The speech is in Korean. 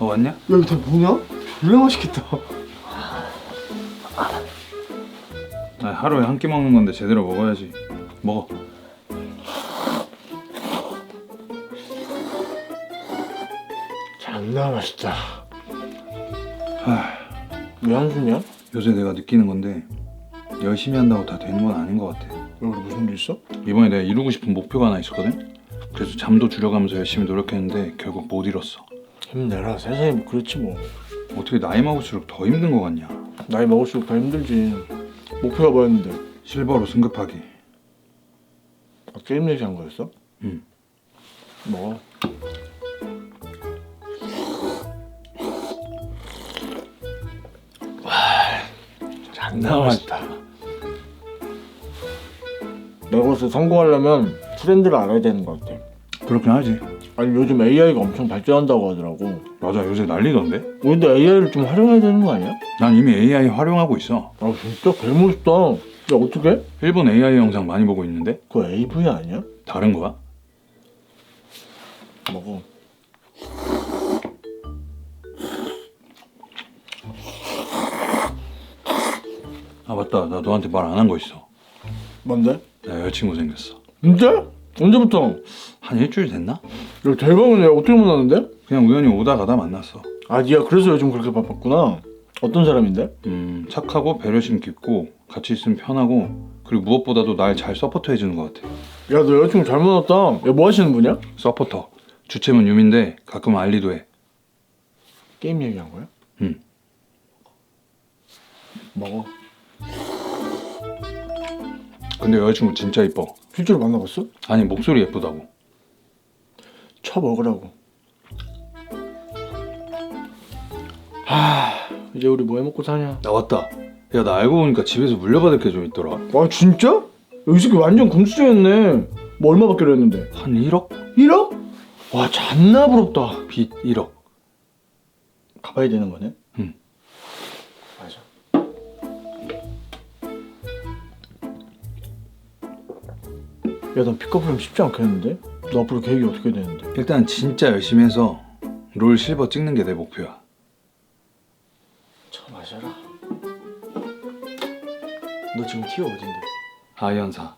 먹어봤냐? 야 이거 다 뭐냐? 졸라 맛있겠다 아, 하루에 한 끼 먹는 건데 제대로 먹어야지. 먹어. 장난 맛있다 하, 왜 한숨이야? 요새 내가 느끼는 건데 열심히 한다고 다 되는 건 아닌 것 같아. 왜 무슨 일 있어? 이번에 내가 이루고 싶은 목표가 하나 있었거든. 그래서 잠도 줄여가면서 열심히 노력했는데 결국 못 이뤘어. 힘내라 세상에 뭐 그렇지 뭐 어떻게 나이 먹을수록 더 힘든 것 같냐? 나이 먹을수록 더 힘들지 목표가 뭐였는데? 실버로 승급하기. 아, 게임 얘기한 거였어? 응. 먹어 와 장난 맛있다 벌써 성공하려면 트렌드를 알아야 되는 것 같아 그렇긴 하지. 아니 요즘 AI가 엄청 발전한다고 하더라고 맞아 요새 난리던데. 우리도 AI를 좀 활용해야 되는 거 아니야? 난 이미 AI 활용하고 있어. 아 진짜 개멋있다 야 어떻게? 일본 AI 영상 많이 보고 있는데 그거 AV 아니야? 다른 거야? 먹어 아 맞다 나 너한테 말 안 한 거 있어. 뭔데? 나 여자친구 생겼어. 진짜? 언제부터? 한 일주일 됐나? 야 대박이네 어떻게 만났는데? 그냥 우연히 오다 가다 만났어. 아 니가 그래서 요즘 그렇게 바빴구나 어떤 사람인데? 음 착하고 배려심 깊고 같이 있으면 편하고 그리고 무엇보다도 날 잘 서포터 해주는 것 같아. 야 너 여자친구 잘 만났다 야 뭐 하시는 분이야? 서포터. 주체문 유미인데 가끔 알리도 해. 게임 얘기한 거야? 응. 먹어 근데 여자친구 진짜 이뻐. 실제로 만나봤어? 아니 목소리 예쁘다고. 쳐 먹으라고 하 이제 우리 뭐 해 먹고 사냐 나 왔다. 야 나 알고 보니까 집에서 물려받을 게 좀 있더라. 와 진짜? 야, 이 새끼 완전 금수저였네 뭐 얼마 받기로 했는데 한 1억? 1억? 와 잔나 부럽다 빚 1억. 가봐야 되는 거네? 야넌 픽업하면 쉽지 않겠는데? 너 앞으로 계획이 어떻게 되는데? 일단 진짜 열심히 해서 롤 실버 찍는 게 내 목표야. 쳐 마셔라 너 지금 티어 어딘데? 아이언사.